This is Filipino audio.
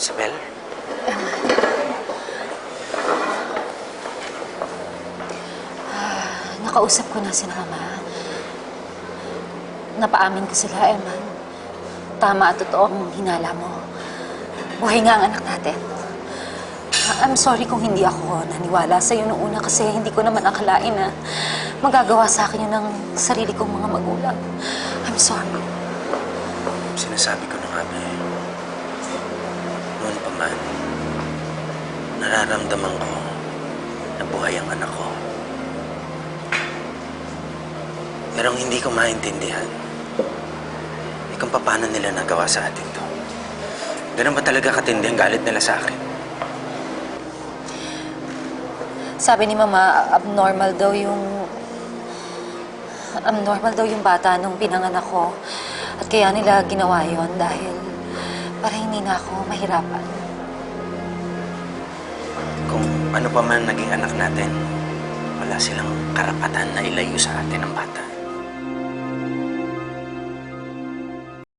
smell? Nakausap ko na si mama. Napaamin ko sila, Eman. Tama at totoo ang hinala mo. Buhay nga ang anak natin. I'm sorry kung hindi ako naniwala sa iyo noong una kasi hindi ko naman akalain na magagawa sa akin yun ng sarili kong mga magulang. I'm sorry. Sinasabi ko na nga ba eh. Noon pa man, nararamdaman ko na buhay ang anak ko. Pero ang hindi ko maintindihan, eh kung paano nila nagawa sa atin to. Ganun ba talaga katindi ang galit nila sa akin? Sabi ni Mama, abnormal daw yung... Abnormal daw yung bata nung pinanganak ko. At kaya nila ginawa yon dahil para hindi na ako mahirapan. Kung ano pa man naging anak natin, wala silang karapatan na ilayo sa atin ang bata.